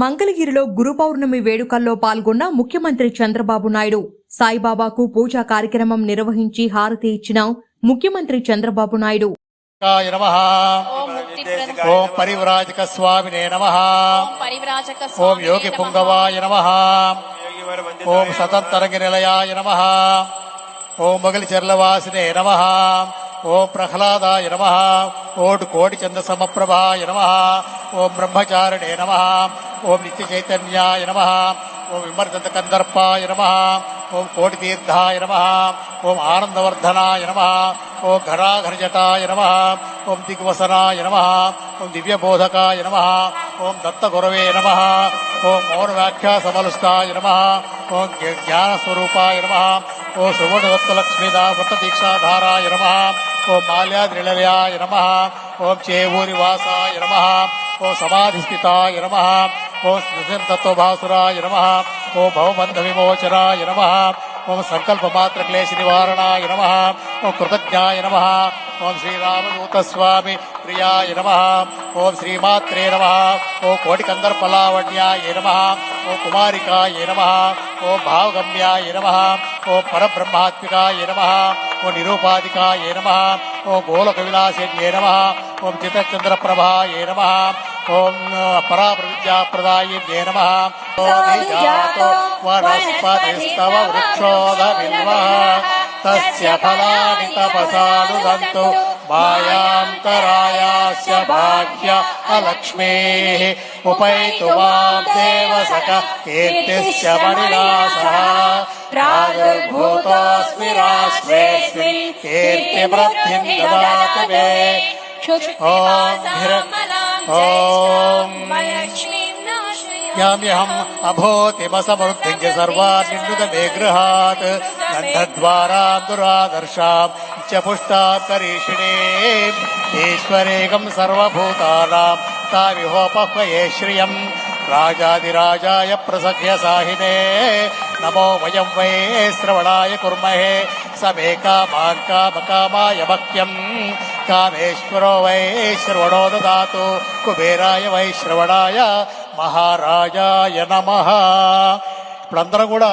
మంగళగిరిలో గురు పౌర్ణమి వేడుకల్లో పాల్గొన్న ముఖ్యమంత్రి చంద్రబాబు నాయుడు. సాయిబాబాకు పూజా కార్యక్రమం నిర్వహించి హారతి ఇచ్చిన ముఖ్యమంత్రి చంద్రబాబు నాయుడు. ఓం పరివ్రాజక స్వామినే నమ. ఓం యోగి. పుంగవాయ నమ. ఓం సతంతరంగ నిలయాయ నమ. ఓం మొగలి చెర్లవాసినే నమ. ఓం ప్రహ్లాదాయ నమ ఓం కోటి చంద సమప్రభాయ నమ ఓం బ్రహ్మచారిణే నమ ఓం నిత్య చైతన్యాయ నమ ఓం విమర్దంత కందర్పాయ నమ ఓం కోటి తీర్థాయ నమ ఓం ఆనందవర్ధనాయ నమ ఓం ఘనాఘనజటాయ నమ ఓం దిగ్వసనాయ నమ ఓం దివ్యబోధకాయ నమ ఓం దత్తగురవే నమ ఓం మౌన వ్యాఖ్యా సమలుస్తాయ నమ ఓం జ్ఞ- జ్ఞానస్వరూపాయ నమ ఓం సువర్ణదత్తలక్ష్మీదా వృత్తదీక్షాధారాయ నమ. ఓం మాల్యాద్రిలయాయ నమ. ఓం చేవూరివాసాయ నమ. ఓ సమాధిస్థితాయ నమ. ఓ స్మృతితత్వభాసురాయ నమ. ఓ భవబంధ విమోచనాయ నమ. ఓం సంకల్పమాత్ర క్లేశ నివారణాయ నమ. ఓం కృతజ్ఞాయ నమ. ఓం శ్రీరామదూతస్వామి ప్రియాయ నమ. ఓం శ్రీమాత్రే నమ. ఓ కోటికందర్పలావణ్యాయ నమ. ఓ కుమారికాయ నమ. ॐ भावगम्याय नमः ॐ परब्रह्मात्मिकाय नमः ॐ निरूपाधिकाय नमः ॐ गोलकविलासे नमः ॐ चितचन्द्रप्रभाय नमः ॐ पराप्रद्याप्रदायिन्ये नमः वनस्पतिस्तव वृक्षोदविन्वः तस्य फलानि तपसा सन्तु मायान्तरायास्य भाग्य अलक्ष्मेः उपैतु माम् देवसख कीर्तिश्च देव सख कीर्तिस्य मणिनाशः कीर्तिमृद्धिम् ओम् ओम्यहम् अभूतिमसमृद्धि सर्वान् निन्दुदने गृहात्। गन्धद्वारा दुरादर्शाम् గంధద్వారా దురాదర్శాం చ పుష్టాకరీషిణే ఈశ్వరేకం సర్వభూతానాం తావిహోపహ్వయే శ్రియం రాజాదిరాజాయ ప్రసఖ్య సాహినే నమో వయం వై శ్రవణాయ కుర్మహే సమే కామాన్ కామకామాయ భక్త్యం కామేశ్వరో వై శ్రవణో దదాతు కుబేరాయ వై శ్రవణాయ మహారాజాయ నమ ఇప్పుడందరం కూడా